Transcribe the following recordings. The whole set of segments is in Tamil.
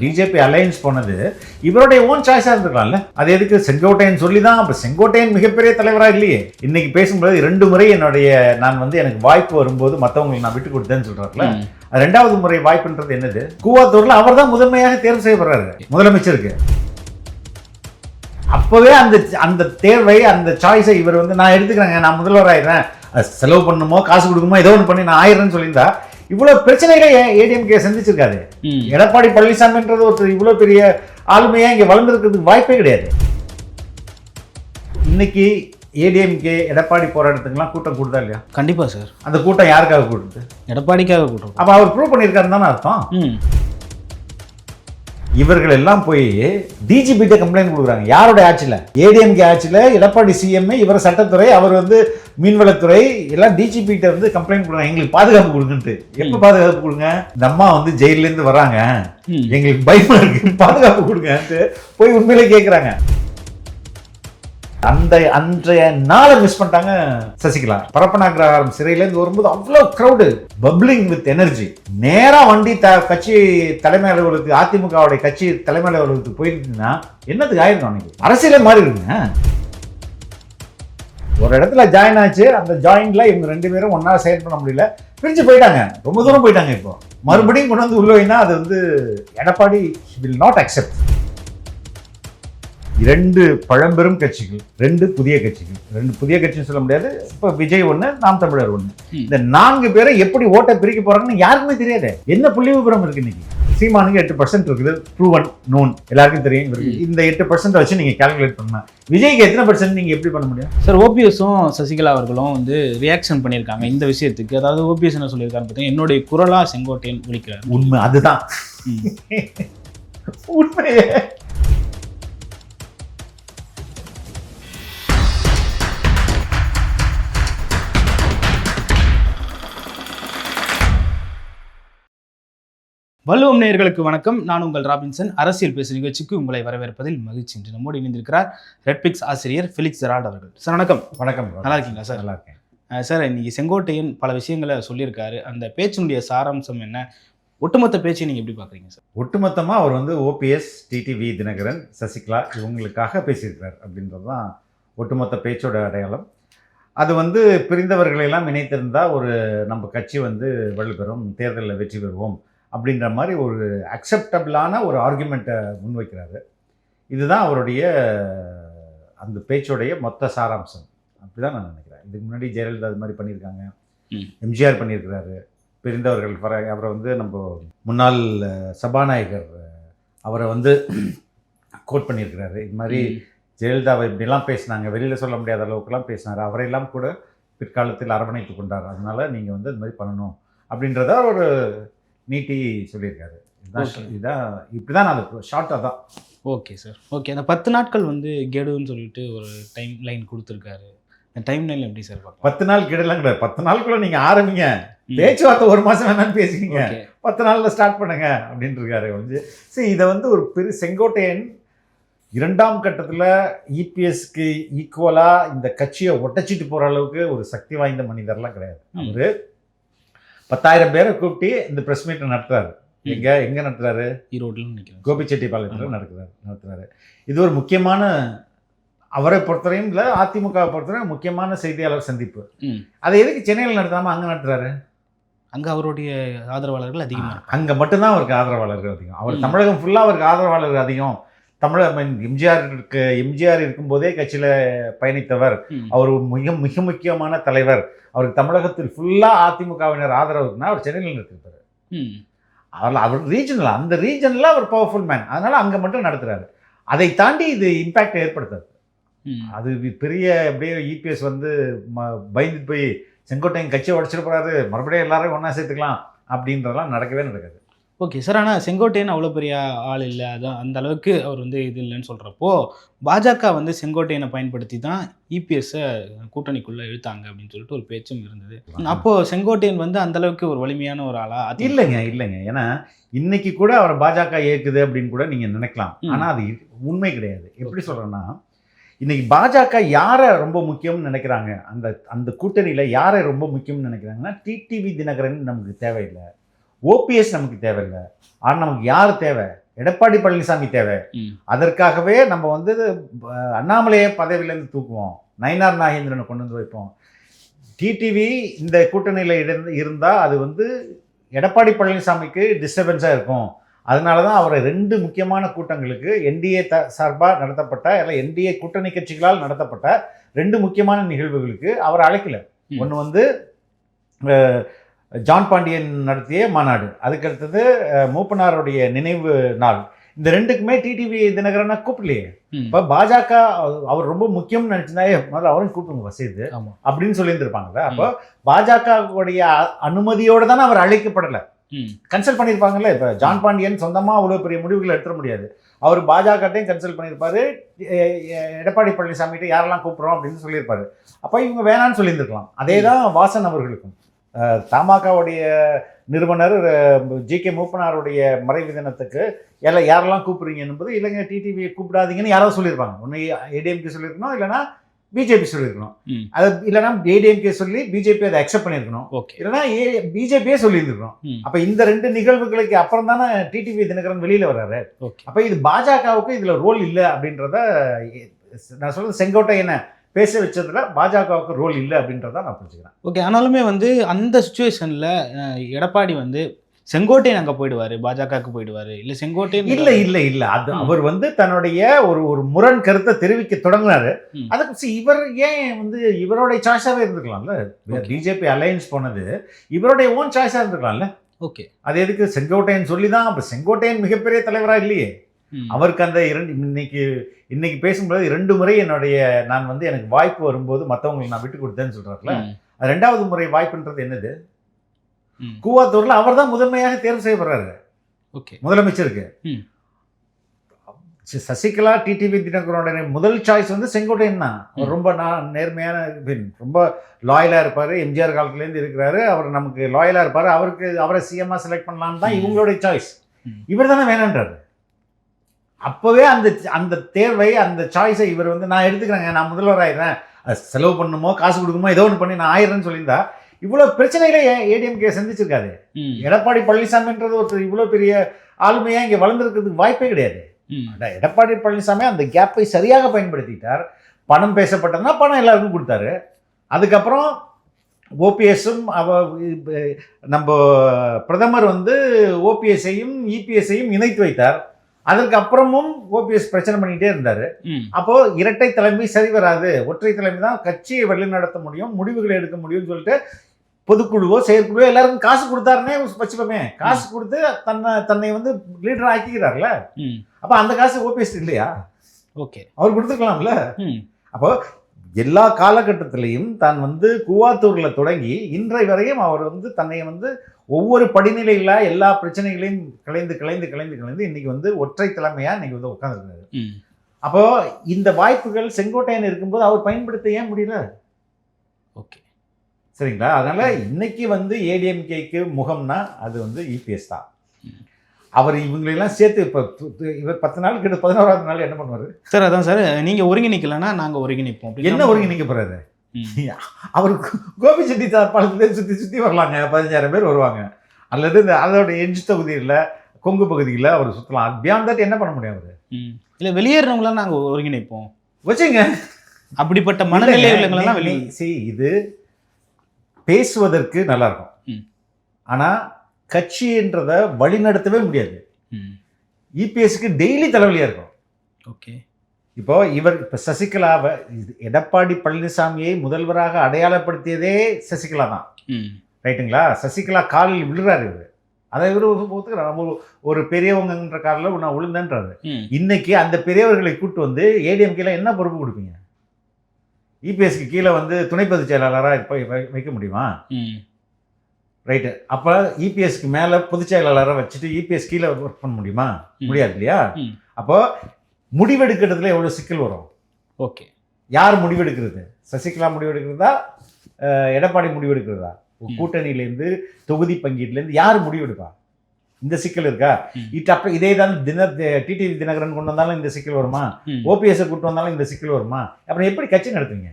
பிஜேபி அலையன்ஸ் போனது இவருடைய ஓன் சாய்ஸா இருந்திருக்கலாம்ல. அது எதுக்கு? செங்கோட்டையன் சொல்லி தான் அப்ப செங்கோட்டையன் மிகப்பெரிய தலைவரா இல்லையே. இன்னைக்கு பேசும்போது ரெண்டு முறை என்னுடைய நான் வந்து எனக்கு வாய்ப்பு வரும்போது மத்தவங்களுக்கு நான் விட்டு கொடுத்தேன்னு. அது ரெண்டாவது முறை வாய்ப்புன்றது என்னது? கூவாத்தூர்ல அவர் தான் முதன்மையாக தேர்வு செய்யப்படுறாரு முதலமைச்சருக்கு. அப்பவே அந்த அந்த தேர்வை அந்த சாய்ஸை இவர் வந்து நான் எடுத்துக்கிறேங்க நான் முதல்வர் ஆயிடுறேன் செலவு பண்ணணுமோ காசு கொடுக்குமோ ஏதோ ஒன்று பண்ணி நான் ஆயிடுறேன்னு சொல்லியிருந்தா இவ்வளவு பிரச்சனைகளை ஏடிஎம்கே சந்திச்சிருக்காரு. எடப்பாடி பழனிசாமின்றது ஒருத்தர் இவ்வளவு பெரிய ஆளுமையா இங்க வளர்ந்துருக்கிறதுக்கு வாய்ப்பே கிடையாது. இன்னைக்கு ஏடிஎம்கே எடப்பாடி போராட்டத்துக்குலாம் கூட்டம் கூடுதா இல்லையா? கண்டிப்பா சார். அந்த கூட்டம் யாருக்காக கூடுது? எடப்பாடிக்காக கூட்டுறோம் அப்ப அவர் ப்ரூவ் பண்ணியிருக்காருன்னு தானே அர்த்தம்? இவர்கள் எல்லாம் போய் டிஜிபிட்ட கம்ப்ளைண்ட் கொடுக்குறாங்க. யாருடைய ஆட்சியில்? ஏடிஎம்கே ஆட்சியில் எடப்பாடி சிஎம் இவர் சட்டத்துறை அவர் வந்து மீன்வளத்துறை எல்லாம் டிஜிபிட்ட வந்து கம்ப்ளைண்ட் கொடுக்குறாங்க. எங்களுக்கு பாதுகாப்பு கொடுங்கன்ட்டு. எப்போ பாதுகாப்பு கொடுங்க? இந்த அம்மா வந்து ஜெயில்ல இருந்து வராங்க. எங்களுக்கு பயமா இருக்கு. பாதுகாப்பு கொடுங்கன்ட்டு போய் உண்மையிலே கேட்குறாங்க அந்த அன்றைய நாளை மிஸ் பண்ணிட்டாங்க. சசிகலா. பரப்பனாகிரகாரம் சிறையிலேருந்து வரும்போது அவ்வளோ க்ரௌடு பப்ளிங் வித் எனர்ஜி நேரா வண்டி த கட்சி தலைமை அலுவலகத்துக்கு அதிமுகவுடைய கட்சி தலைமை அலுவலகத்துக்கு போயிருந்தீங்கன்னா என்னத்துக்கு ஆயிருக்கும் அன்னைக்கு அரசியலே மாறி இருக்குங்க ஒரு இடத்துல ஜாயின் ஆச்சு அந்த ஜாயின்ல இவங்க ரெண்டு பேரும் ஒன்றா செயல் பண்ண முடியல. பிரிஞ்சு போயிட்டாங்க. ரொம்ப தூரம் போயிட்டாங்க இப்போ. மறுபடியும் கொண்டு வந்து உள்ள வைனா அது வந்து எடப்பாடி வில் நாட் அக்செப்ட் இரண்டு பழம்பெரும் கட்சிகள் ரெண்டு புதிய கட்சிகள். ரெண்டு புதிய கட்சின்னு சொல்ல முடியாது. இப்போ விஜய் ஒன்று நாம் தமிழர் ஒன்று. இந்த நான்கு பேரை எப்படி ஓட்டை பிரிக்க போறாங்கன்னு யாருக்குமே தெரியாது. என்ன புள்ளி விபரம் இருக்கு இன்னைக்கு? சீமானுக்கு எட்டு பர்சன்ட் இருக்குது ப்ரூவன் நோன் எல்லாருக்கும் தெரியும் இந்த எட்டு பர்சன்ட் வச்சு நீங்க கால்குலேட் பண்ணலாம். விஜய்க்கு எத்தனை பர்சன்ட் நீங்க எப்படி பண்ண முடியும்? சார் ஓபிஎஸும் சசிகலா அவர்களும் வந்து ரியாக்ஷன் பண்ணியிருக்காங்க இந்த விஷயத்துக்கு. அதாவது ஓபிஎஸ் என்ன சொல்லியிருக்காரு பார்த்தீங்கன்னா என்னுடைய குரலா செங்கோட்டையன் விழிக்கிறார் உண்மை அதுதான். உண்மையே. வள்ளுவம் நேயர்களுக்கு வணக்கம். நான் உங்கள் ராபின்சன். அரசியல் பேசு நிகழ்ச்சிக்கு உங்களை வரவேற்பதில் மகிழ்ச்சி இன்று. நம்மோடு இணைந்திருக்கிறார் ரெட்பிக்ஸ் ஆசிரியர் ஃபிலிக்ஸ் ஜெரால்ட் அவர்கள். சார் வணக்கம். வணக்கம் நல்லா இருக்கீங்களா சார் நல்லா இருக்கேன் சார் இன்னைக்கு செங்கோட்டையன் பல விஷயங்களை சொல்லியிருக்காரு. அந்த பேச்சினுடைய சாராம்சம் என்ன? ஒட்டுமொத்த பேச்சை நீங்க எப்படி பாக்குறீங்க சார் ஒட்டுமொத்தமாக அவர் வந்து ஓபிஎஸ் டிடிவி தினகரன் சசிகலா இவங்களுக்காக பேசியிருக்கிறார் அப்படின்றது தான் ஒட்டுமொத்த பேச்சோட அடையாளம். அது வந்து பிரிந்தவர்களை எல்லாம் இணைத்திருந்தா ஒரு நம்ம கட்சி வந்து வலுப்பெறும் தேர்தலில் வெற்றி பெறுவோம் அப்படின்ற மாதிரி ஒரு அக்செப்டபிளான ஒரு ஆர்குமெண்ட்டை முன்வைக்கிறாரு. இதுதான் அவருடைய அந்த பேச்சோடைய மொத்த சாராம்சம். அப்படிதான் நான் நினைக்கிறேன். இதுக்கு முன்னாடி ஜெயலலிதா அது மாதிரி பண்ணியிருக்காங்க. எம்ஜிஆர் பண்ணியிருக்கிறாரு. பிரிந்தவர்கள் வர அவரை வந்து நம்ம முன்னாள் சபாநாயகர் அவரை வந்து கோட் பண்ணியிருக்கிறாரு. இது மாதிரி ஜெயலலிதாவை இப்படிலாம் பேசினாங்க. வெளியில் சொல்ல முடியாத அளவுக்குலாம் பேசினார். அவரையெல்லாம் கூட பிற்காலத்தில் அரவணைத்து கொண்டார். அதனால நீங்கள் வந்து இது மாதிரி பண்ணணும். அப்படின்றத ஒரு நீட்டி சொல்லியிருக்காரு. இதுதான் இப்படி தான் நான் ஷார்ட்டாக தான். ஓகே சார் ஓகே அந்த பத்து நாட்கள் வந்து கெடுன்னு சொல்லிட்டு ஒரு டைம் லைன் கொடுத்துருக்காரு. அந்த டைம் லைன் எப்படி சார் பார்க்கலாம்? பத்து நாள் கிடலாம் கிடையாது. பத்து நாளுக்குள்ள நீங்கள் ஆரம்பிங்க. பேச்சுவார்த்தை ஒரு மாதம் வேணாலும் பேசிக்கிங்க. ஓகே பத்து நாளில் ஸ்டார்ட் பண்ணுங்க அப்படின்ட்டு இருக்காரு வந்து. சரி இதை வந்து ஒரு பெரிய செங்கோட்டையன் இரண்டாம் கட்டத்தில் இபிஎஸ்க்கு ஈக்குவலாக இந்த கட்சியை ஒட்டச்சிட்டு போகிற அளவுக்கு ஒரு சக்தி வாய்ந்த மனிதர்லாம் கிடையாது. அவரு பத்தாயிரம் பேரை கூப்பிட்டு இந்த ப்ரெஸ் மீட்டை நடத்துறாரு. எங்க எங்க நடத்துறாரு? ஈரோட்டில் நினைக்கிறேன். கோபிச்செட்டிப்பாளையத்தில் நடக்கிறார் நடத்துறாரு. இது ஒரு முக்கியமான அவரை பொறுத்தவரையும் இல்லை அதிமுகவை பொறுத்தவரையும் முக்கியமான செய்தியாளர் சந்திப்பு. அதை எதுக்கு சென்னையில் நடத்தாம அங்கே நடத்துறாரு? அங்க அவருடைய ஆதரவாளர்கள் அதிகமா இருப்பாங்க. அங்கே மட்டும்தான் அவருக்கு ஆதரவாளர்கள் அதிகம். அவர். தமிழகம் ஃபுல்லாக அவருக்கு ஆதரவாளர்கள் அதிகம். I mean, எம்ஜிஆர் இருக்கு எம்ஜிஆர் இருக்கும்போதே கட்சியில் பயணித்தவர். அவர் மிக மிக முக்கியமான தலைவர். அவருக்கு தமிழகத்தில் ஃபுல்லாக அதிமுகவினர் ஆதரவு இருக்குன்னா அவர் சென்னையில் ம். அவர் அவர் ரீஜனில் அந்த ரீஜனில் அவர் பவர்ஃபுல் மேன் அதனால அங்கே மட்டும் நடத்துறாரு. அதை தாண்டி இது இம்பேக்ட் ஏற்படுத்தாது. அது பெரிய அப்படியே இபிஎஸ் வந்து ம- பயந்துட்டு போய் செங்கோட்டையன் கட்சியை உடச்சிட்டு போறாரு. மறுபடியும் எல்லாரையும் ஒன்றா சேர்த்துக்கலாம் அப்படின்றதெல்லாம் நடக்கவே நடக்காது. ஓகே சார் ஆனால் செங்கோட்டையன் அவ்வளோ பெரிய ஆள் இல்லை. அதான் அந்த அளவுக்கு அவர் வந்து இது இல்லைன்னு சொல்கிறப்போ பாஜக வந்து செங்கோட்டையனை பயன்படுத்தி தான் இபிஎஸ்ஸை கூட்டணிக்குள்ளே இழுத்தாங்க அப்படின்னு சொல்லிட்டு ஒரு பேச்சும் இருந்தது. அப்போது செங்கோட்டையன் வந்து அந்த அளவுக்கு ஒரு வலிமையான ஒரு ஆளா? அதிமுக இல்லைங்க இல்லைங்க. ஏன்னா இன்னைக்கு கூட அவர் பாஜக இயக்குது அப்படின்னு கூட நீங்க நினைக்கலாம். ம். ஆனா அது உண்மை கிடையாது. எப்படி சொல்றேன்னா இன்னைக்கு பாஜக யாரை ரொம்ப முக்கியம்னு நினைக்கிறாங்க? அந்த அந்த கூட்டணியில யாரை ரொம்ப முக்கியம்னு நினைக்கிறாங்கன்னா டிடிவி தினகரன் நமக்கு தேவையில்லை. ஓபிஎஸ் நமக்கு தேவையில்லை ஆனால் நமக்கு யார் தேவை? எடப்பாடி பழனிசாமி தேவை. அதற்காகவே நம்ம வந்து அண்ணாமலையை பதவியிலேருந்து தூக்குவோம். நயினார் நாகேந்திரனை கொண்டு வந்து வைப்போம். டிடிவி இந்த கூட்டணியில் இருந்து இருந்தால் அது வந்து எடப்பாடி பழனிசாமிக்கு டிஸ்டர்பன்ஸாக இருக்கும். அதனால தான் அவரை ரெண்டு முக்கியமான கூட்டங்களுக்கு என்டிஏ த சார்பாக நடத்தப்பட்ட இல்லை என்டிஏ கூட்டணி கட்சிகளால் நடத்தப்பட்ட ரெண்டு முக்கியமான நிகழ்வுகளுக்கு அவர் அழைக்கல. ஒன்று வந்து ஜான் பாண்டியன் நடத்திய மாநாடு. அதுக்கடுத்தது மூப்பனாருடைய நினைவு நாள். இந்த ரெண்டுக்குமே டிடிவி தினகரனை கூப்பிடலையே. இப்போ பாஜக அவர் ரொம்ப முக்கியம்னு நினச்சிருந்தாயே முதல்ல அவரையும் கூப்பிடுங்க வசதி. அப்படின்னு சொல்லியிருந்திருப்பாங்கல்ல. அப்போ பாஜகவுடைய அனுமதியோடு தானே அவர் அழைக்கப்படலை. கன்சல்ட் பண்ணியிருப்பாங்கல்ல இப்போ ஜான் பாண்டியன் சொந்தமாக அவ்வளோ பெரிய முடிவுகள் எடுத்துட முடியாது. அவர் பாஜகட்டையும் கன்சல்ட் பண்ணியிருப்பாரு. எடப்பாடி பழனிசாமிகிட்ட யாரெல்லாம் கூப்பிட்றோம் அப்படின்னு சொல்லியிருப்பாரு. அப்போ இவங்க வேணான்னு சொல்லியிருந்திருக்கலாம். அதே தான் வாசன் அவர்களுக்கும். தமாகவுடைய நிறுவனர் ஜி கே மூப்பனாருடைய மறைவு தினத்துக்கு எல்லாம் யாரெல்லாம் கூப்பிடுறீங்க? என்பது இல்லைங்க டிடிவியை கூப்பிடாதீங்கன்னு யாராவது சொல்லியிருப்பாங்க. ஒன்று ஏடிஎம்கே சொல்லியிருக்கணும் இல்லைன்னா பிஜேபி சொல்லியிருக்கணும். அது இல்லைன்னா ஏடிஎம்கே சொல்லி பிஜேபி அதை அக்செப்ட் பண்ணியிருக்கணும். ஓகே. இல்லைன்னா ஏ பிஜேபியே சொல்லியிருந்துருக்கணும். அப்ப இந்த ரெண்டு நிகழ்வுகளுக்கு அப்புறம் தானே டிடிவி தினகரன் வெளியில வர்றாரு. அப்ப இது பாஜகவுக்கு இதுல ரோல் இல்லை அப்படின்றத நான் சொல்றது செங்கோட்டை என்ன பேச வச்சதுல பாஜகவுக்கு ரோல் இல்லை அப்படின்றத நான் புரிஞ்சுக்கிறேன் ஓகே ஆனாலுமே வந்து அந்த சுச்சுவேஷனில் எடப்பாடி வந்து செங்கோட்டையன் அங்கே போயிடுவாரு பாஜகவுக்கு போயிடுவாரு இல்லை செங்கோட்டையன் இல்ல இல்ல இல்ல அது. அவர் வந்து தன்னுடைய ஒரு ஒரு முரண் கருத்தை தெரிவிக்க தொடங்கினாரு. அதுக்கு இவர் ஏன் வந்து இவருடைய சாய்ஸாவே இருந்துக்கலாம்ல. பிஜேபி அலையன்ஸ் போனது இவருடைய ஓன் சாய்ஸா இருந்துக்கலாம்ல ஓகே அது எதுக்கு செங்கோட்டையன் சொல்லி தான் அப்ப செங்கோட்டையன் மிகப்பெரிய தலைவரா இல்லையே. அவருக்கு அந்த இரண்டு இன்னைக்கு இன்னைக்கு பேசும்போது இரண்டு முறை என்னுடைய நான் வந்து எனக்கு வாய்ப்பு வரும்போது மற்றவங்களுக்கு நான் விட்டு கொடுத்தேன்னு சொல்றாருல. ரெண்டாவது முறை வாய்ப்புன்றது என்னது. கூவாத்தூர்ல அவர் தான் முதன்மையாக தேர்வு செய்யப்படுறாரு. ஓகே. முதலமைச்சருக்கு. சசிகலா டிடிவி தினகரனுடைய முதல் சாய்ஸ் வந்து செங்கோட்டையன் தான். அவர். ரொம்ப நான் நேர்மையான பெண் ரொம்ப லாயலாக இருப்பார். எம்ஜிஆர் காலத்துலேருந்து இருக்கிறாரு. அவர் நமக்கு லாயலாக இருப்பார். அவருக்கு அவரை சிஎம்மாக செலக்ட் பண்ணலான்னு தான். இவங்களுடைய சாய்ஸ். இவர் தானே வேணான்றாரு. அப்போவே அந்த அந்த தேர்வை அந்த சாய்ஸை இவர் வந்து நான் எடுத்துக்கிறேங்க நான் முதல்வர் ஆயிடுறேன் அது செலவு பண்ணணுமோ காசு கொடுக்குமோ ஏதோ ஒன்று பண்ணி நான் ஆயிடுறேன்னு சொல்லியிருந்தா இவ்வளோ பிரச்சனைகளை ஏடிஎம்கே சந்திச்சிருக்காது எடப்பாடி பழனிசாமின்றது ஒருத்தர் இவ்வளோ பெரிய ஆளுமையாக இங்கே வளர்ந்துருக்கிறதுக்கு வாய்ப்பே கிடையாது. எடப்பாடி பழனிசாமி அந்த கேப்பை சரியாக பயன்படுத்திட்டார். பணம் பேசப்பட்டதுன்னா பணம் எல்லாருக்கும் கொடுத்தாரு. அதுக்கப்புறம் ஓபிஎஸும் அவ நம்ம பிரதமர் வந்து ஓபிஎஸ்ஸையும் இபிஎஸ்ஸையும் இணைத்து வைத்தார். அதற்கு அப்புறமும் ஓபிஎஸ் பிரச்சனை பண்ணிக்கிட்டே இருந்தார். அப்போ இரட்டை தலைமை சரி வராது. ஒற்றை தலைமை தான் கட்சியை வழிநடத்த முடியும் முடிவுகளை எடுக்க முடியும்னு சொல்லிட்டு பொதுக்குழுவோ செயற்குழுவோ எல்லாருக்கும் காசு கொடுத்தாருன்னே வச்சுப்போமே காசு கொடுத்து தன்னை தன்னை வந்து லீடர் ஆக்கிக்கிறார்ல. அப்போ அந்த காசு ஓபிஎஸ் இல்லையா? ஓகே. அவர் கொடுத்துருக்கலாம்ல அப்போ எல்லா காலகட்டத்திலையும் தான் வந்து கூவாத்தூர்ல தொடங்கி இன்றை வரையும் அவர் வந்து தன்னை வந்து ஒவ்வொரு படிநிலையில எல்லா பிரச்சனைகளையும் கலைந்து கலைந்து கலைந்து கலைந்து இன்னைக்கு வந்து ஒற்றை தலைமையா இன்னைக்கு வந்து உட்காந்துருக்காரு ம். அப்போ இந்த வாய்ப்புகள் செங்கோட்டையன் இருக்கும்போது அவர் பயன்படுத்த ஏன் முடியல? ஓகே. சரிங்களா? அதனால இன்னைக்கு வந்து ஏடிஎம்கேக்கு முகம்னா அது வந்து இபிஎஸ் தான். அவர் இவங்களெல்லாம் சேர்த்து இப்போ இவர் பத்து நாள் கிட்ட பதினோராவது நாள் என்ன பண்ணுவார்? சார் அதான் சார் நீங்கள் ஒருங்கிணைக்கலன்னா நாங்கள் ஒருங்கிணைப்போம். என்ன ஒருங்கிணைக்க போறாரு? ம். அவருக்கு கோபி செட்டி பாலத்துலேருந்து சுற்றி சுற்றி வரலாங்க. பதினஞ்சாயிரம் பேர் வருவாங்க. அல்லது இந்த அதோட எட்ஜ் தொகுதியில் கொங்கு பகுதியில் அவர் சுற்றலாம் பியாண்ட் தட் என்ன பண்ண முடியும் அவர்? இல்லை வெளியேறவங்களாம் நாங்கள் ஒருங்கிணைப்போம். வச்சுங்க. அப்படிப்பட்ட மனநிலை உள்ளவங்களெல்லாம் வெளியே see, இது பேசுவதற்கு நல்லா இருக்கும். ம். ஆனால் கட்சின்றதை வழிநடத்தவே முடியாது. இபிஎஸ்க்கு டெய்லி தலைவலியாக இருக்கும். ஓகே. இப்போ இவர் இப்போ சசிகலாவை எடப்பாடி பழனிசாமியை முதல்வராக அடையாளப்படுத்தியதே சசிகலா தான். ரைட்டுங்களா? சசிகலா காலில் விழுறாரு இவர். அதை இவர் ஒத்துக்கிறார் நம்ம ஒரு- பெரியவங்கன்ற காலில் நான் விழுந்தேன்றாரு. இன்னைக்கு அந்த பெரியவர்களை கூட்டு வந்து ஏடிஎம்கேல என்ன பொறுப்பு கொடுப்பீங்க? இபிஎஸ்க்கு கீழே வந்து துணை பொதுச் செயலாளராக வைக்க முடியுமா? ரைட்டு அப்போ இபிஎஸ்க்கு மேலே பொதுச் செயலாளராக வச்சுட்டு இபிஎஸ் கீழே ஒர்க் பண்ண முடியுமா. முடியாது இல்லையா. அப்போ முடிவெடுக்கிறதுல எவ்வளோ சிக்கல் வரும்? ஓகே. யார் முடிவெடுக்கிறது? சசிகலா முடிவெடுக்கிறதா? எடப்பாடி முடிவெடுக்கிறதா. கூட்டணியிலேருந்து தொகுதி பங்கீட்டுலேருந்து யார் முடிவெடுப்பா? இந்த சிக்கல் இருக்கா. இது அப்ப இதே தான் தின டிடிவி தினகரன் கொண்டு வந்தாலும் இந்த சிக்கல் வருமா? ம். ஓபிஎஸ் கூட்டு வந்தாலும் இந்த சிக்கல் வருமா? அப்புறம் எப்படி கட்சி நடத்துவீங்க.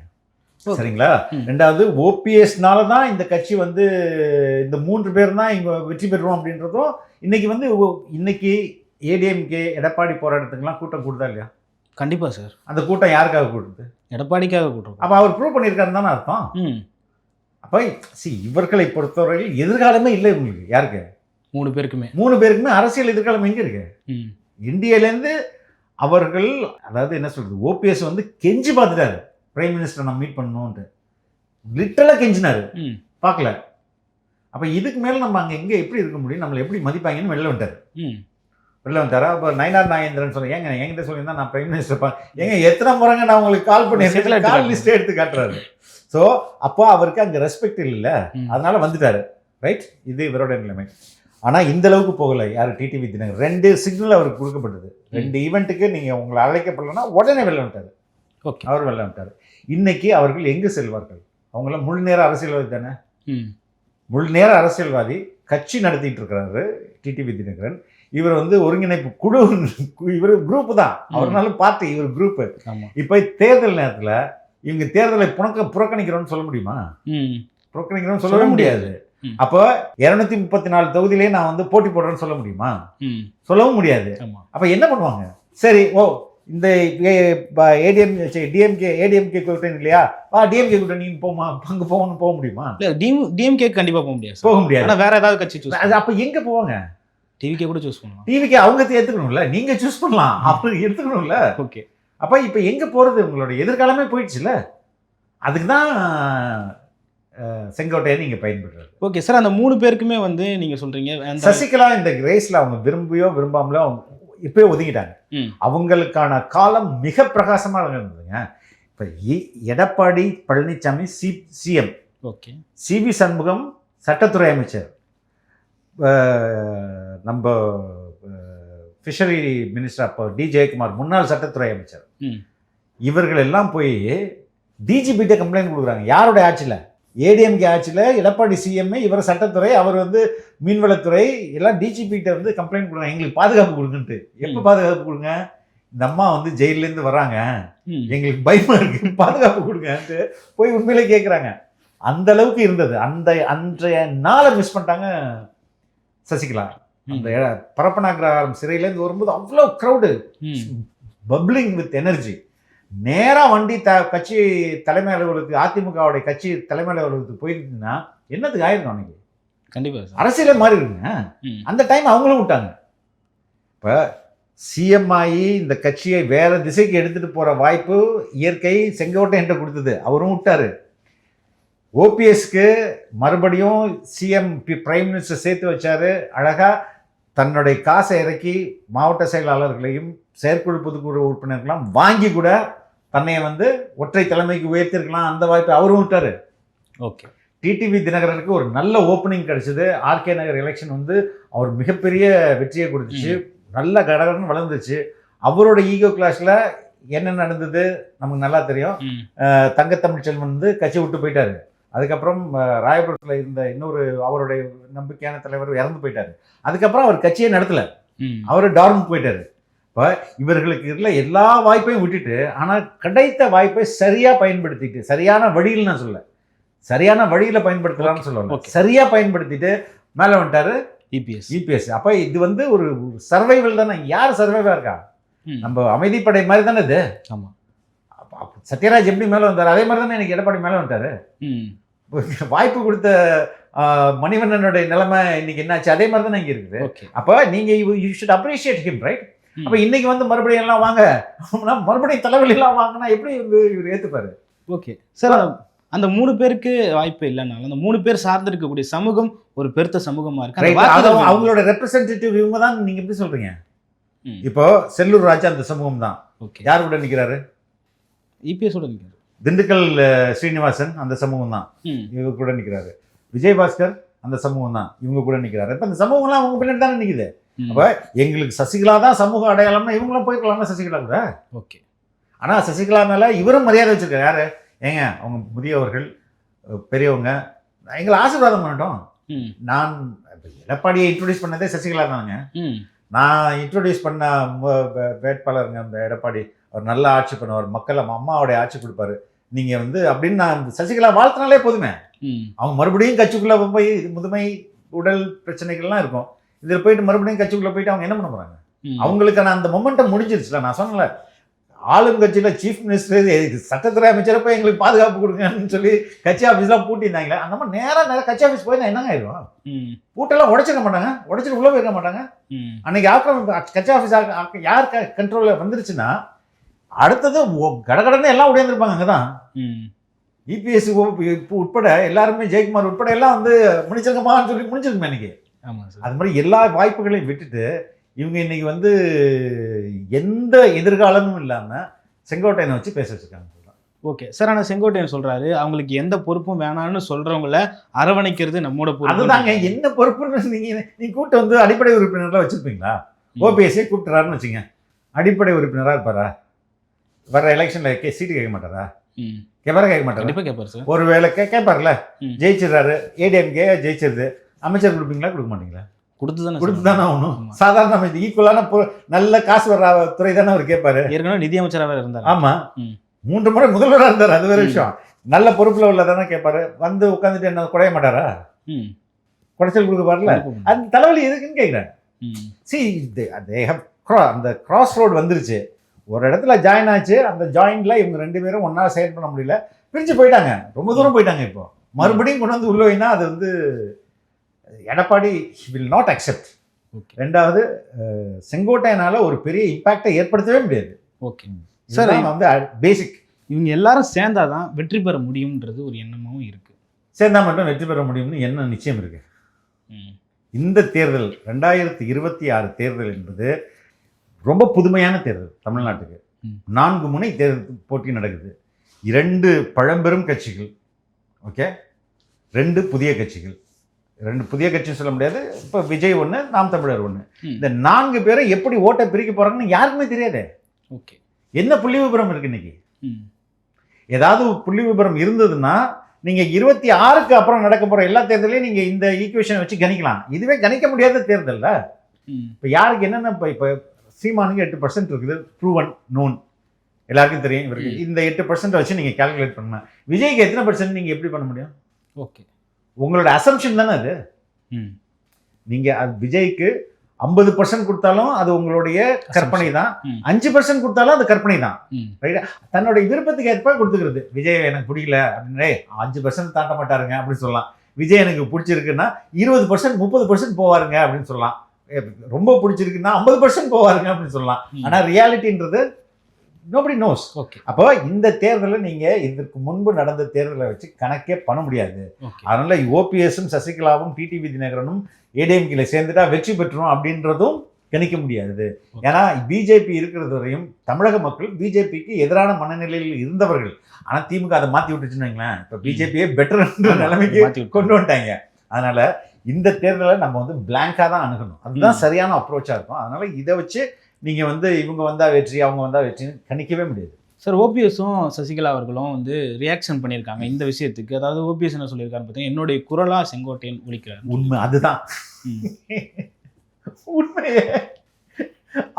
சரிங்களா. ரெண்டாவது ஓபிஎஸ்னால தான் இந்த கட்சி வந்து இந்த மூன்று பேர் தான் இங்க வெற்றி பெறுவோம் அப்படின்றதும் இன்னைக்கு வந்து இன்னைக்கு ஏடிஎம்கே எடப்பாடி போராட்டத்துக்குலாம் கூட்டம் கூடுதா இல்லையா? கண்டிப்பா சார். அந்த கூட்டம் யாருக்காக கூடுது? எடப்பாடிக்காக கூட்டுறோம் அப்போ அவர் ப்ரூவ் பண்ணியிருக்காருன்னு தானே அர்த்தம்? அப்போ சி இவர்களை பொறுத்தவரையில் எதிர்காலமே இல்லை உங்களுக்கு யாருக்கு? மூணு பேருக்குமே. மூணு பேருக்குமே அரசியல் எதிர்காலம் எங்கே இருக்கு? இந்தியாவிலேருந்து அவர்கள் அதாவது என்ன சொல்றது ஓபிஎஸ் வந்து கெஞ்சி பார்த்துட்டாரு. பிரைம் மினிஸ்டர் நம்ம மீட் பண்ணணும்ன்ட்டு. லிட்டரலாக கெஞ்சினாரு. பார்க்கல. அப்போ இதுக்கு மேலே நம்ம அங்கே எங்கே எப்படி இருக்க முடியும்? நம்மளை எப்படி மதிப்பாங்கன்னு வெளில வந்துட்டார். ம். வெளில வந்தாரா அப்போ நயனார் நாகேந்திரன் சொன்னேன் ஏங்க என்கிட்ட சொல்லியிருந்தா நான் பிரைம் மினிஸ்டர் பா ஏங்க எத்தனை முறைங்க நான் உங்களுக்கு கால் பண்ணி கால். லிஸ்ட்டே எடுத்து காட்டுறாரு. ஸோ அப்போ அவருக்கு அங்கே ரெஸ்பெக்ட் இல்லை. அதனால வந்துட்டாரு. ரைட் இது இவரோட நிலைமை. ஆனால் இந்த அளவுக்கு போகலை. யார்? டிடிவி தினகர். ரெண்டு சிக்னல் அவருக்கு கொடுக்கப்பட்டது. ரெண்டு ஈவெண்ட்டுக்கு நீங்கள் உங்களை அழைக்கப்படலைன்னா உடனே வெளில வந்துட்டார். ஓகே. அவர் வெளில வந்துட்டார். இன்னைக்கு அவர்கள் எங்கு செல்வார்கள்? அவங்களாம் முழு நேர அரசியல்வாதி தானே? முழு நேர அரசியல்வாதி கட்சி நடத்திட்டு இருக்கிறாரு டிடிவி தினகரன் இவர் வந்து ஒருங்கிணைப்பு குழு இவர் குரூப் தான். அவர்னால பார்ட்டி இவர் குரூப் இப்போ தேர்தல் நேரத்தில் இவங்க தேர்தலை புறக்க புறக்கணிக்கிறோம்னு சொல்ல முடியுமா? புறக்கணிக்கிறோம்னு சொல்ல சொல்லவே முடியாது. அப்போ இருநூத்தி முப்பத்தி நாலு தொகுதியிலே நான் வந்து போட்டி போடுறேன்னு சொல்ல முடியுமா? சொல்லவும் முடியாது. அப்போ என்ன பண்ணுவாங்க? சரி ஓ இந்த ஏடிஎம் டிஎம்கே ஏடிஎம்கே கூட்டணி இல்லையா? வா டிஎம்கே கூட்டணி நீங்க போமா அங்கே போகணும்னு போக முடியுமா? இல்ல டிஎம் டிஎம்கே கண்டிப்பா போக முடியாது போக முடியாது. ஆனா வேற ஏதாவது கட்சி சூஸ் அது அப்போ எங்கே போவாங்க? டிவிக்கே கூட சூஸ் பண்ணலாம். டிவிக்கு அவங்க ஏற்றுக்கணும்ல நீங்க சூஸ் பண்ணலாம். அவங்க எடுத்துக்கணும்ல? ஓகே. அப்போ இப்போ எங்கே போகிறது உங்களோட எதிர்காலமே போயிடுச்சுல்ல அதுக்கு தான் செங்கோட்டையை நீங்கள் பயன்படுறது ஓகே சார் அந்த மூணு பேருக்குமே வந்து நீங்க சொல்றீங்க அந்த சசிகலா இந்த ரேஸில் அவங்க விரும்பியோ விரும்பாமலோ அவங்க இப்போயே ஒதுங்கிட்டாங்க அவங்களுக்கான காலம் மிக பிரகாசமாக இருந்ததுங்க. இப்போ Edappadi Palaniswami C CM. Okay. CV Shanmugam சட்டத்துறை அமைச்சர். நம்ம ஃபிஷரி மினிஸ்டர் அப்போ டி ஜெயக்குமார் முன்னாள் சட்டத்துறை அமைச்சர். இவர்கள் எல்லாம் போய் டிஜிபிட்ட கம்ப்ளைண்ட் கொடுக்குறாங்க. யாருடைய ஆட்சியில்? ஏடிஎம்கே ஆட்சியில் எடப்பாடி சிஎம் இவர் சட்டத்துறை அவர் வந்து மீன்வளத்துறை எல்லாம் டிஜிபிட்ட வந்து கம்ப்ளைண்ட் கொடுக்குறாங்க எங்களுக்கு பாதுகாப்பு கொடுங்கன்ட்டு. எப்போ. பாதுகாப்பு கொடுங்க? இந்த அம்மா வந்து ஜெயிலேருந்து வராங்க. எங்களுக்கு பயமா இருக்கு பாதுகாப்பு கொடுங்கன்ட்டு போய் உண்மையிலே கேட்குறாங்க அந்த அளவுக்கு இருந்தது. அந்த அன்றைய நாளை மிஸ் பண்ணிட்டாங்க சசிகலா. அந்த பரப்பனாகிரகாரம் சிறையிலேருந்து வரும்போது அவ்வளோ க்ரௌடு பப்ளிங் வித் எனர்ஜி நேராக வண்டி த கட்சி தலைமை அலுவலகத்துக்கு அதிமுகவுடைய கட்சி தலைமை அலுவலகத்துக்கு போயிருந்தீங்கன்னா என்னத்துக்கு ஆயிருக்கும் அன்னைக்கு கண்டிப்பா சார். அரசியலே மாறி இருக்குங்க அந்த டைம் அவங்களும் விட்டாங்க. இப்போ சிஎம் ஆகி இந்த கட்சியை வேற திசைக்கு எடுத்துட்டு போற வாய்ப்பு இயற்கை செங்கோட்டை என்ற கொடுத்தது. அவரும் விட்டாரு. ஓபிஎஸ்க்கு மறுபடியும் சிஎம் பிரைம் மினிஸ்டர் சேர்த்து வச்சாரு. அழகா தன்னுடைய காசை இறக்கி மாவட்ட செயலாளர்களையும் செயற்குழு பொதுக்குழு உறுப்பினர்களாம் வாங்கி கூட தன்னை வந்து ஒற்றை தலைமைக்கு உயர்த்திருக்கலாம் அந்த வாய்ப்பை அவரும் விட்டாரு. ஓகே. டிடிவி தினகரனுக்கு ஒரு நல்ல ஓப்பனிங் கிடைச்சது. ஆர்கே நகர் எலெக்ஷன் வந்து அவர் மிகப்பெரிய வெற்றியை கொடுத்துச்சு. நல்ல கடகடன் வளர்ந்துச்சு. அவரோட ஈகோ கிளாஸ்ல என்ன நடந்தது நமக்கு நல்லா தெரியும். தங்கத்தமிழ் செல்வன் வந்து கட்சி விட்டு போயிட்டாரு. அதுக்கப்புறம் ராயபுரத்தில் இருந்த இன்னொரு அவருடைய நம்பிக்கையான தலைவர் இறந்து போயிட்டாரு. அதுக்கப்புறம் அவர் கட்சியே நடத்தல. அவர் டார்முக்கு போயிட்டாரு. இப்போ இவர்களுக்கு இதில் எல்லா வாய்ப்பையும் விட்டுட்டு ஆனால் கிடைத்த வாய்ப்பை சரியாக பயன்படுத்திட்டு சரியான வழியில் நான் சொல்ல சரியான வழியில் பயன்படுத்தலாம்னு Okay. சரியாக பயன்படுத்திட்டு மேலே வந்துட்டாரு இபிஎஸ் இபிஎஸ் அப்போ இது வந்து ஒரு சர்வைவல் தானே. யார் சர்வைவாக இருக்கா? நம்ம அமைதிப்படை மாதிரி தானே இது. ஆமா. அப்ப- அப்ப சத்யராஜ் எப்படி மேலே வந்தார்? அதே மாதிரி தானே எனக்கு எடப்பாடி மேலே வந்துட்டாரு. வாய்ப்பு கொடுத்த மணிவண்ணனுடைய நிலைமை இன்னைக்கு என்னாச்சு? அதே மாதிரி தானே இங்கே இருக்குது. அப்போ நீங்கள் you should appreciate him right. அப்ப இன்னைக்கு வந்து மறுபடியும் எல்லாம் வாங்க. மறுபடியும் தலைவலி எல்லாம் வாங்கினா எப்படி இவர் ஏத்துப்பாரு? ஓகே. சார் அந்த மூணு பேருக்கு வாய்ப்பு இல்லைனாலும் அந்த மூணு பேர் சார்ந்து இருக்கக்கூடிய சமூகம் ஒரு பெருத்த சமூகமா இருக்கு. அந்த. அவங்களோட ரெப்ரசன்டேட்டிவ் இவங்க தான் நீங்க எப்படி சொல்றீங்க. இப்போ செல்லூர் ராஜா அந்த சமூகம் தான். ஓகே. யார் கூட நிக்கிறாரு? இபிஎஸ் ஓட நிற்கிறாரு திண்டுக்கல் ஸ்ரீனிவாசன் அந்த சமூகம் தான். இவங்க கூட நிக்கிறாரு. விஜயபாஸ்கர் அந்த சமூகம் தான். இவங்க கூட நிக்கிறாரு. இப்ப இந்த சமூகம்லாம் அவங்க பின்னாடி தானே நிக்குது? ம். அப்ப எங்களுக்கு சசிகலா தான் சமூக அடையாளம்னா இவங்களும் போயிருக்கலாம்ல சசிகலா கூட. ஓகே. ஆனா சசிகலா மேல இவரும் மரியாதை வச்சிருக்காரு. யாரு? ஏங்க அவங்க முதியவர்கள் பெரியவங்க எங்களை ஆசீர்வாதம் பண்ணட்டும். நான் எடப்பாடியை இன்ட்ரோடியூஸ் பண்ணதே சசிகலா தானுங்க. நான் இன்ட்ரோடியூஸ் பண்ண வேட்பாளருங்க அந்த எடப்பாடி. அவர் நல்ல ஆட்சி பண்ணுவார். மக்கள் அம்மா- அம்மாவுடைய ஆட்சி கொடுப்பாரு. நீங்க வந்து அப்படின்னு நான் சசிகலா வாழ்த்தினாலே போதுமே. அவங்க மறுபடியும் கட்சிக்குள்ள போய் முதுமை உடல் பிரச்சனைகள்லாம் இருக்கும். இதில் போயிட்டு மறுபடியும் கட்சிக்குள்ள போயிட்டு அவங்க என்ன பண்ண போறாங்க? ம். அவங்களுக்கான அந்த மொமெண்டம் முடிஞ்சிருச்சுல. நான் சொன்னல ஆளுங்கட்சியில சீஃப் மினிஸ்டர் சட்டத்துறை அமைச்சரப்ப எங்களுக்கு பாதுகாப்பு கொடுங்கன்னு சொல்லி கட்சி ஆஃபீஸ்லாம் பூட்டியிருந்தாங்களே அந்த மாதிரி நேரா நேரா கட்சி ஆஃபீஸ் போய் என்னங்க ஆயிடும் பூட்டெல்லாம் உடைச்சிட மாட்டாங்க உடைச்சிட்டு உள்ள போயிருக்க மாட்டாங்க. அன்னைக்கு ஆக்கிரமிப்பு கட்சி ஆஃபீஸ் யார் கண்ட்ரோலில் வந்துருச்சுன்னா அடுத்தது கடகடன்னு எல்லாம் உடையந்திருப்பாங்க அங்கே தான். இபிஎஸ் உட்பட எல்லாருமே ஜெயக்குமார் உட்பட எல்லாம் வந்து முடிச்சிருக்கமான்னு சொல்லி முடிச்சிருக்குமே இன்னைக்கு அது மாதிரி எல்லா வாய்ப்புகளையும் விட்டுட்டு இவங்க இன்னைக்கு வந்து எந்த எதிர்காலமும் இல்லாமல் செங்கோட்டையனை வச்சு பேச வச்சிருக்காங்க ஓகே. சார் ஆனா செங்கோட்டையன் சொல்றாரு அவங்களுக்கு எந்த பொறுப்பும் வேணாம்னு சொல்றவங்கள அரவணைக்கிறது நம்மோட பொறுப்பு. அதுதாங்க என்ன பொறுப்புன்னு நீங்க நீ கூட்டு வந்து அடிப்படை உறுப்பினர்லாம் வச்சிருப்பீங்களா. ஓபிஎஸ்ஏ கூப்பிட்டுறாருன்னு வச்சுங்க அடிப்படை உறுப்பினராக இருப்பாரா? வர்ற எலெக்ஷனில் கே சீட்டு கேட்க மாட்டாரா? ம். கேட்பாரா கேட்க மாட்டாரா? கண்டிப்பா கேட்பாரு சார். ஒருவேளை கே கேட்பார்ல. ஜெயிச்சிடுறாரு. ஏடிஎம்கே ஜெயிச்சிருது. அமைச்சர் கொடுப்பீங்களா? கொடுக்க மாட்டீங்களா? கொடுத்து தானே கொடுத்து தானே ஆகணும். சாதாரண அமைச்சர் ஈக்குவலான பொ- நல்ல காசு வர்ற துறை தானே அவர் கேட்பாரு ஏற்கனவே நிதியமைச்சரா வேற இருந்தாரு. ஆமா. ம். மூன்று முறை முதல்வராக இருந்தார் அது வேற. விஷயம். நல்ல பொறுப்புல உள்ள தானே கேட்பாரு வந்து உட்காந்துட்டு என்ன குறைய மாட்டாரா? ம். குடைச்சல் கொடுக்க பாருல. அந்த தலைவலி எதுக்குன்னு கேட்குறேன். சி தே ஹவ் அந்த கிராஸ் ரோடு வந்துருச்சு. ஒரு இடத்துல ஜாயின் ஆச்சு அந்த ஜாயின்ல இவங்க ரெண்டு பேரும் ஒன்றா செயல் பண்ண முடியல. பிரிஞ்சு போயிட்டாங்க. ரொம்ப தூரம் போயிட்டாங்க இப்போ. மறுபடியும் கொண்டு வந்து உள்ள வைனா அது வந்து Edappadi will not accept okay ரெண்டாவது செங்கோட்டையனால ஒரு பெரிய இம்பாக்டை ஏற்படுத்தவே முடியாது. Okay sir. வந்து பேசிக் இவங்க எல்லாரும் சேர்ந்தாதான் வெற்றி பெற முடியும்ன்றது ஒரு எண்ணமும் இருக்கு. சேர்ந்தா மட்டும் வெற்றி பெற முடியும்னு என்ன நிச்சயம் இருக்கு. இந்த தேர்தல் ரெண்டாயிரத்தி இருபத்தி ஆறு தேர்தல் என்பது ரொம்ப புதுமையான தேர்தல் தமிழ்நாட்டுக்கு. நான்கு முனை தேர்தல் போட்டி நடக்குது. இரண்டு பழம்பெரும் கட்சிகள் ஓகே ரெண்டு புதிய கட்சிகள். ரெண்டு புதிய கட்சின்னு சொல்ல முடியாது. இப்போ விஜய் ஒன்று நாம் தமிழர் ஒன்று. இந்த நான்கு பேரை எப்படி ஓட்டை பிரிக்க போறாங்கன்னு யாருக்குமே தெரியாதே. ஓகே. என்ன புள்ளி விபரம் இருக்கு இன்னைக்கு. ஏதாவது புள்ளி விபரம் இருந்ததுன்னா நீங்க இருபத்தி ஆறுக்கு அப்புறம் நடக்க போற எல்லா தேர்தலையும் நீங்க இந்த ஈக்குவேஷனை வச்சு கணிக்கலாம். இதுவே கணிக்க முடியாத தேர்தல்ல. இப்போ யாருக்கு என்னென்ன இப்போ இப்போ சீமானுக்கு எட்டு பர்சன்ட் இருக்குது ப்ரூவன் நோன் எல்லாருக்கும் தெரியும் இவருக்கு. இந்த எட்டு பர்சன்ட் வச்சு நீங்கள் கால்குலேட் பண்ணலாம். விஜய்க்கு எத்தனை பர்சன்ட் நீங்கள் எப்படி பண்ண முடியும்? ஓகே. உங்களோட அசம்ஷன் தானே அது? ம். நீங்கள் அது விஜய்க்கு ஐம்பது பர்சன்ட் கொடுத்தாலும் அது உங்களுடைய கற்பனை தான். அஞ்சு பர்சன்ட் கொடுத்தாலும் அது கற்பனை தான். தன்னுடைய விருப்பத்துக்கு ஏற்ப கொடுத்துக்கிறது. விஜய் எனக்கு பிடிக்கல. அப்படின்னு "ஏய், அஞ்சு பர்சன்ட் தாண்ட மாட்டாருங்க அப்படின்னு சொல்லலாம். விஜய் எனக்கு பிடிச்சிருக்குன்னா இருபது பர்சன்ட் முப்பது பர்சன்ட் போவாருங்க அப்படின்னு சொல்லலாம். ரொம்ப பிடிச்சிருக்குன்னா ஐம்பது பர்சன்ட் போவாருங்க அப்படின்னு சொல்லலாம். ஆனால் ரியாலிட்டின்றது நோபடி நோஸ் ஓகே அப்போ இந்த தேர்தலை நீங்கள் இதற்கு முன்பு நடந்த தேர்தலை வச்சு கணக்கே பண்ண முடியாது. அதனால ஓபிஎஸும் சசிகலாவும் டிடிவி தினகரனும் ஏடிஎம்கில சேர்ந்துட்டா வெற்றி பெற்றோம் அப்படின்றதும் கணிக்க முடியாது. ஏன்னா பிஜேபி இருக்கிறது வரையும் தமிழக மக்கள் பிஜேபிக்கு எதிரான மனநிலையில் இருந்தவர்கள். ஆனால் திமுக அதை மாற்றி விட்டுச்சுன்னு வைங்களேன். இப்போ பிஜேபியே பெட்டர் நிலைமைக்கு. கொண்டு வந்துட்டாங்க. அதனால இந்த தேர்தலை நம்ம வந்து பிளாங்காக தான் அணுகணும். அதுதான். சரியான அப்ரோச்சாக இருக்கும். அதனால இதை வச்சு நீங்கள் வந்து இவங்க வந்தா வெற்றி அவங்க வந்தா வெற்றின்னு கணிக்கவே முடியாது. சார் ஓபிஎஸும் சசிகலா அவர்களும் வந்து ரியாக்ஷன் பண்ணியிருக்காங்க இந்த விஷயத்துக்கு. அதாவது ஓபிஎஸ் என்ன சொல்லியிருக்காரு பார்த்தீங்கன்னா என்னுடைய குரலா செங்கோட்டையன் ஒழிக்கிறார் உண்மை அதுதான். உண்மையே.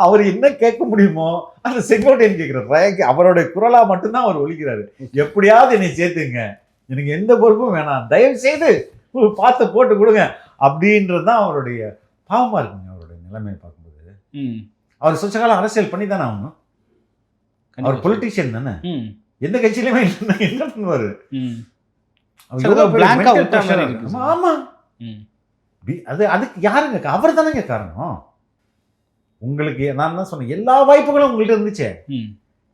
அவர் என்ன கேட்க முடியுமோ அந்த செங்கோட்டையன் கேட்கிறார். அவருடைய குரலா மட்டும்தான் அவர் ஒழிக்கிறாரு எப்படியாவது என்னை சேர்த்துங்க. எனக்கு எந்த பொறுப்பும் வேணாம். தயவு செய்து பார்த்து போட்டு கொடுங்க. அப்படின்றது தான் அவருடைய பாவமா இருக்குங்க அவருடைய நிலைமையை பார்க்கும்போது. ம். அவர் சொச்ச காலம் அரசியல் பண்ணி தானே ஆகணும் அவர். பொலிட்டீஷியன் தானே. எந்த கட்சியிலுமே இல்லைன்னா என்ன பண்ணுவாரு? ஒரு ஆமா, அது அதுக்கு யாருங்க? அவர் தானேங்க காரணம். உங்களுக்கு நான் தான் சொன்னேன் எல்லா வாய்ப்புகளும் உங்கள்ட்ட இருந்துச்சே.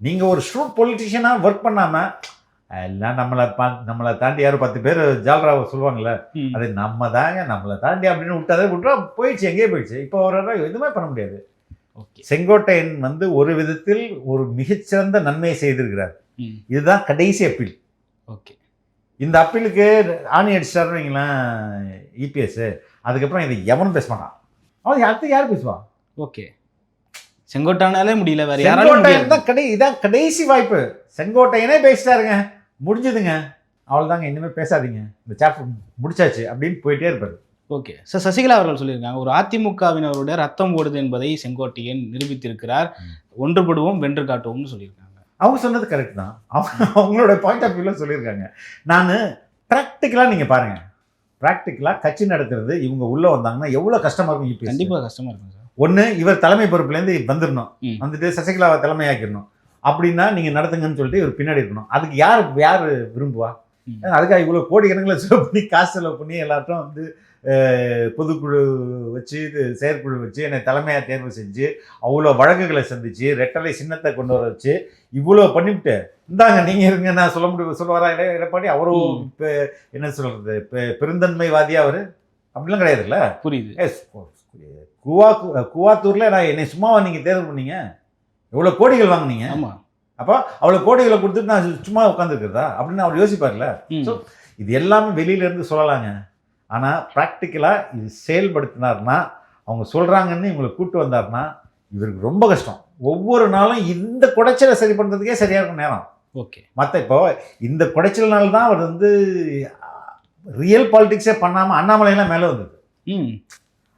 நீங்க ஒரு ஸ்ட்ரூட் பொலிட்டிஷியனா ஒர்க் பண்ணாம எல்லாம் நம்மளை பா- நம்மளை தாண்டி யாரும் பத்து பேர் ஜால்ராவை சொல்லுவாங்கல்ல. அது நம்ம தாங்க நம்மளை தாண்டி அப்படின்னு விட்டாதே விட்டா போயிடுச்சு எங்கேயே போயிடுச்சு. இப்போ அவரால் எதுவுமே பண்ண முடியாது. செங்கோட்டையன் வந்து ஒரு விதத்தில் ஒரு மிகச்சிறந்த நன்மையை செய்திருக்கிறார். இதுதான் கடைசி அப்பீல். ஓகே. இந்த அப்பீலுக்கு ஆணி அடிச்சிட்டாருன்னு வைங்களேன் இபிஎஸ் அதுக்கப்புறம் இதை எவனும் பேச மாட்டான். அவன் அடுத்து யார் பேசுவா? ஓகே. செங்கோட்டானாலே முடியல வேற செங்கோட்டையன் தான் கடை இதான் கடைசி வாய்ப்பு. செங்கோட்டையனே பேசிட்டாருங்க. முடிஞ்சதுங்க. அவ்வளோதாங்க இனிமேல் பேசாதீங்க. இந்த சாப்டர் முடிச்சாச்சு அப்படின்னு போயிட்டே இருப்பாரு. ஓகே. சார் சசிகலா அவர்கள் சொல்லியிருக்காங்க ஒரு அதிமுகவினருடைய ரத்தம் ஓடுது என்பதை செங்கோட்டையன் நிரூபித்திருக்கிறார். ஒன்றுபடுவோம் வென்று காட்டுவோம்னு சொல்லியிருக்காங்க. அவங்க சொன்னது கரெக்ட் தான். அவங்க அவங்களோட பாயிண்ட் ஆஃப் வியூவில் சொல்லியிருக்காங்க. நான் ப்ராக்டிக்கலாக நீங்கள் பாருங்கள் ப்ராக்டிக்கலாக கட்சி நடத்துறது இவங்க உள்ளே வந்தாங்கன்னா எவ்வளோ கஷ்டமாக இருக்கும் இபிஎஸ் கண்டிப்பா கஷ்டமா இருக்கும் சார். ஒன்று இவர் தலைமை பொறுப்புலேருந்து வந்துடணும். வந்துட்டு சசிகலாவை தலைமையாக்கிடணும் அப்படின்னா நீங்கள் நடத்துங்கன்னு சொல்லிட்டு இவர் பின்னாடி இருக்கணும். அதுக்கு யார் யார் விரும்புவா? அதுக்காக இவ்வளோ கோடிக்கணக்கில் செலவு பண்ணி காசு செலவு பண்ணி எல்லார்ட்டும் வந்து பொதுக்குழு வச்சு இது செயற்குழு வச்சு என்னை தலைமையாக தேர்வு செஞ்சு அவ்வளோ வழக்குகளை சந்திச்சு ரெட்டலை சின்னத்தை கொண்டு வர வச்சு இவ்வளோ பண்ணிவிட்டு இந்தாங்க நீங்கள் இருங்க நான் சொல்ல முடியும் சொல்லுவாரா எட- எடப்பாடி அவரும். இப்போ என்ன சொல்கிறது இப்போ பெருந்தன்மைவாதியா அவர். அப்படிலாம் கிடையாதுல்ல? புரியுது. எஸ் குவா குவாத்தூரில் நான் என்னை சும்மாவா நீங்கள் தேர்வு பண்ணீங்க? எவ்வளோ கோடிகள் வாங்குனீங்க? ஆமா. அப்போ அவ்வளோ கோடிகளை கொடுத்துட்டு நான் சும்மா உட்காந்துருக்கிறதா அப்படின்னு அவர் யோசிப்பார்ல. So, இது எல்லாமே வெளியில இருந்து சொல்லலாங்க. ஆனால் ப்ராக்டிக்கலாக இது செயல்படுத்தினார்னா அவங்க சொல்கிறாங்கன்னு இவங்களை கூட்டு வந்தார்னா இவருக்கு ரொம்ப கஷ்டம். ஒவ்வொரு நாளும் இந்த குடைச்சலை சரி பண்ணுறதுக்கே சரியாக இருக்கும் நேரம். ஓகே. மற்ற இப்போ இந்த குடைச்சல்னால தான் அவர் வந்து ரியல் பாலிடிக்ஸே பண்ணாமல் அண்ணாமலையெல்லாம் மேலே வந்தது. ம்.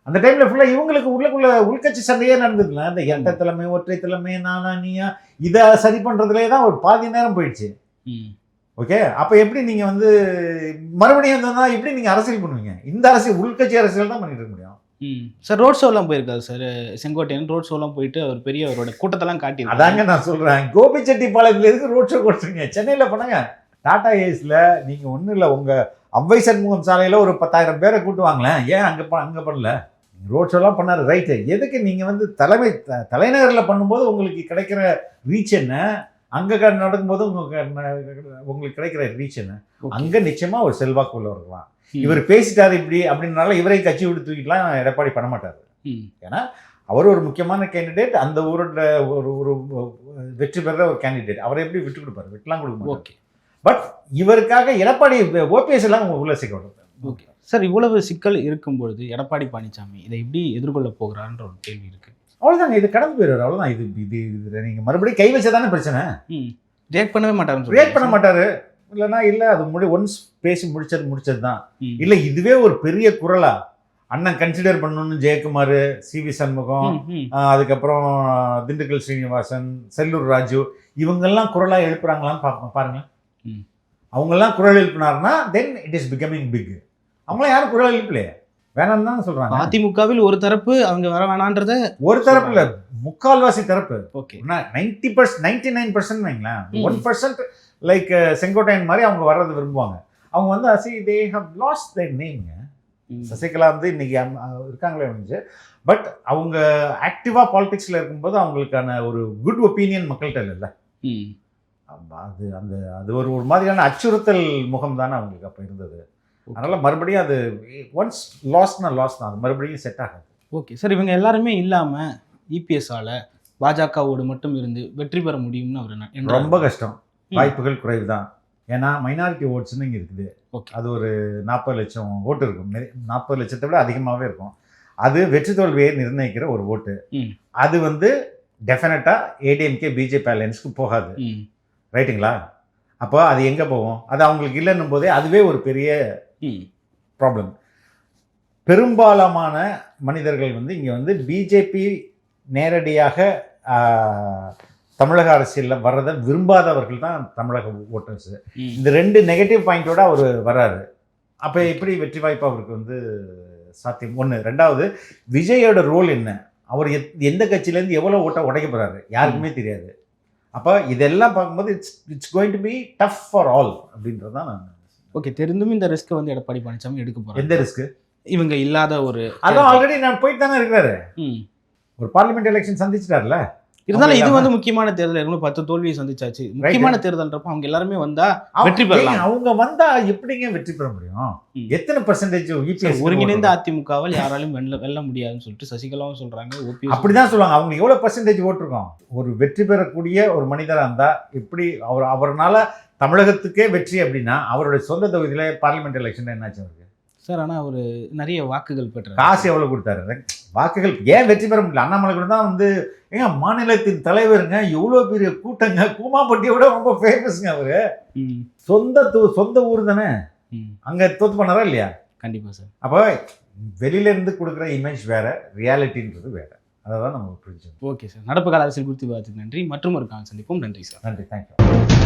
அந்த டைம்ல ஃபுல்லா இவங்களுக்கு உள்ளுக்குள்ள உள்கட்சி சண்டையே நடந்ததுல அந்த எட்ட தலைமை ஒற்றை தலைமை நானா நீயா இதை சரி பண்றதுலே தான் ஒரு பாதி நேரம் போயிடுச்சு. ஓகே? அப்ப எப்படி நீங்க வந்து மறுபடியும் வந்தா எப்படி நீங்க அரசியல் பண்ணுவீங்க? இந்த அரசியல் உள்கட்சி அரசியல் தான் பண்ணிட்டு இருக்க முடியும். ம். சார் ரோட் ஷோலாம் போயிருக்காரு சார். செங்கோட்டையன் ரோட் ஷோலாம் போயிட்டு அவர் பெரிய அவரோட கூட்டத்தெல்லாம் காட்டி அதாங்க நான் சொல்றேன். கோபிச்செட்டிப்பாளையத்துல எதுக்கு ரோட் ஷோ கொடுத்துருங்க சென்னையில பண்ணுங்க. டாடா ஏஸ்ல நீங்க ஒண்ணும் இல்ல. உங்க அவ்வை சண்முகம் சாலையில ஒரு பத்தாயிரம் பேரை கூட்டுவாங்களேன் ஏன் அங்க ப- அங்க பண்ணல? ரோட் ஷோலாம் பண்ணாரு. ரைட்டு எதுக்கு நீங்க வந்து தலைமை தலைநகர்ல பண்ணும்போது உங்களுக்கு கிடைக்கிற ரீச் என்ன? அங்க நடக்கும்போது உங்களுக்கு உங்களுக்கு கிடைக்கிற ரீச் என்ன? அங்க நிச்சயமா ஒரு செல்வாக்கு உள்ளவர்களாம் இவர் பேசிட்டாரு இப்படி அப்படின்னால இவரை கட்சி விட்டு தூக்கிட்டுலாம் எடப்பாடி பண்ண மாட்டாரு. ஏன்னா அவர் ஒரு முக்கியமான கேண்டிடேட் அந்த ஊரோட ஒரு ஒரு வெற்றி பெற ஒரு கேண்டிடேட் அவரை எப்படி விட்டு கொடுப்பாரு? விட்டுலாம் கொடுக்க ஓகே பட் இவருக்காக எடப்பாடி ஓபிஎஸ் எல்லாம் உள்ள சேர்க்க ஓகே சார் இவ்வளவு சிக்கல் இருக்கும்பொழுது எடப்பாடி பழனிசாமி இதை எப்படி எதிர்கொள்ள போகிறான்ற ஒரு கேள்வி இருக்கு. அவ்வளவுதாங்க இது கடந்து போயிடுவார் அவ்வளவுதான். இது இது இது நீங்க மறுபடியும் கை வச்சதானே பிரச்சனை. ம். ரியாக்ட் பண்ணவே மாட்டாருன்னு ரியாக்ட் பண்ண மாட்டாரு. இல்லைன்னா இல்ல அது முடி ஒன்ஸ் பேசி முடிச்சது முடிச்சது தான். இல்ல இதுவே ஒரு பெரிய குரலா. அண்ணன் கன்சிடர் பண்ணணும்னு ஜெயக்குமார் சி வி சண்முகம் அதுக்கப்புறம் திண்டுக்கல் ஸ்ரீனிவாசன் செல்லூர் ராஜு இவங்கெல்லாம் குரலாக எழுப்புறாங்களான்னு பா பாருங்க. அவங்கெல்லாம் குரல் எழுப்பினார்னா then it is becoming big அவங்களாம் யாரும் குரல் எழுப்பலையே. வேணாம்னு தான் சொல்றாங்க. அதிமுகவில் ஒரு தரப்பு அவங்க வர வேணான்றத ஒரு தரப்பு இல்ல முக்கால்வாசி தரப்பு. Okay. Ninety percent ninety nine percent வைங்களேன். ஒன் பர்சன்ட் லைக் செங்கோட்டையன் மாதிரி அவங்க வர்றது விரும்புவாங்க. அவங்க வந்து as they have lost their நேம்ங்க சசிகலா வந்து இன்னைக்கு இருக்காங்களே வந்து பட் அவங்க ஆக்டிவா பாலிடிக்ஸ்ல இருக்கும்போது அவங்களுக்கான ஒரு குட் ஒப்பீனியன் மக்கள்கிட்ட இல்லைல்ல. அது அந்த அது ஒரு ஒரு மாதிரியான அச்சுறுத்தல் முகம் தானே அவங்களுக்கு அப்போ இருந்தது. அதனால மறுபடியும் அது ஒன்ஸ் லாஸ்னா லாஸ் தான் அது மறுபடியும் செட் ஆகாது. ஓகே சார் இவங்க எல்லாருமே இல்லாம இபிஎஸ்ஆல பாஜகவோடு மட்டும் இருந்து வெற்றி பெற முடியும்னு அவர். ரொம்ப கஷ்டம். வாய்ப்புகள் குறைவு தான் ஏன்னா மைனாரிட்டி ஓட்ஸ்னு இங்கே இருக்குது. ஓகே அது ஒரு நாற்பது லட்சம் ஓட்டு இருக்கும். நாற்பது லட்சத்தை விட அதிகமாகவே இருக்கும். அது வெற்றி தோல்வியை நிர்ணயிக்கிற ஒரு ஓட்டு. அது வந்து டெஃபினட்டாக ஏடிஎம்கே பிஜேபி அலையன்ஸ்க்கு போகாது. ரைட்டுங்களா அப்போ அது எங்கே போகும்? அது அவங்களுக்கு இல்லைன்னும் போதே அதுவே ஒரு பெரிய ப்ராப்ளம் பெரும்பாலான மனிதர்கள் வந்து இங்கே வந்து பிஜேபி நேரடியாக தமிழக அரசியலில் வர்றதை விரும்பாதவர்கள் தான் தமிழக ஓட்டர்ஸு. இந்த ரெண்டு நெகட்டிவ் பாயிண்டோட அவர் வராரு அப்போ எப்படி வெற்றி வாய்ப்பு அவருக்கு வந்து சாத்தியம்? ஒன்று ரெண்டாவது விஜயோட ரோல் என்ன? அவர் எத் எந்த கட்சியிலேருந்து எவ்வளோ ஓட்டை உடைக்க போகிறாரு யாருக்குமே தெரியாது. அப்போ இதெல்லாம் பார்க்கும்போது it's it's going to be tough for all அப்படின்றது தான் நான் ஓகே தெரிந்தும் இந்த ரிஸ்க் வந்து எடப்பாடி பழனிசாமி எடுக்க போறாரு. எந்த ரிஸ்க்கு இவங்க இல்லாத ஒரு அதான் ஆல்ரெடி நான் போயிட்டு தானே இருக்கிறாரு. ஒரு பார்லிமெண்ட் எலெக்ஷன் சந்திச்சிட்டார்ல. இருந்தாலும் இது வந்து முக்கியமான தேர்தல். ஏற்கனவே பத்து தோல்வியை சந்திச்சாச்சு. முக்கியமான தேர்தல்ன்றப்ப அவங்க எல்லாருமே வந்தா வெற்றி பெறலாம். அவங்க வந்தா எப்படிங்க வெற்றி பெற முடியும். எத்தனை பர்சன்டேஜ் ஒருங்கிணைந்த அதிமுகவால் யாராலும் வெல்ல வெல்ல முடியாதுன்னு சொல்லிட்டு சசிகலாவும் சொல்றாங்க அப்படிதான் சொல்லுவாங்க. அவங்க எவ்வளவு பர்சன்டேஜ் ஓட்டிருக்கோம்? ஒரு வெற்றி பெறக்கூடிய ஒரு மனிதரா இருந்தா எப்படி அவர் அவர்னால தமிழகத்துக்கே வெற்றி அப்படின்னா அவருடைய சொந்த தொகுதியில பார்லிமெண்ட் எலெக்ஷன் என்னாச்சு அவருக்கு? சார் ஆனா ஒரு நிறைய வாக்குகள் பெற்றார். காசு எவ்வளவு கொடுத்தாரு? வாக்குகள் ஏன் வெற்றி பெற முடியல? அண்ணாமலை கூட தான் வந்து ஏங்க மாநிலத்தின் தலைவருங்க எவ்வளோ பெரிய கூட்டங்க கூமாப்பட்டியை விட ரொம்ப ஃபேமஸ்ங்க அவரு. சொந்த தூ- சொந்த ஊர் தானே? அங்க தோத்து பண்ணாரா இல்லையா? கண்டிப்பா சார். அப்போ வெளியில இருந்து கொடுக்குற இமேஜ் வேற ரியாலிட்டின்றது வேற. அதை தான் நம்ம புரிஞ்சுக்கணும். Okay sir. நடப்பு கால அரசியல் குறித்து விவாதத்துக்கு நன்றி. மற்றும் ஒரு கால் சந்திப்போம். நன்றி சார். நன்றி. தேங்க்யூ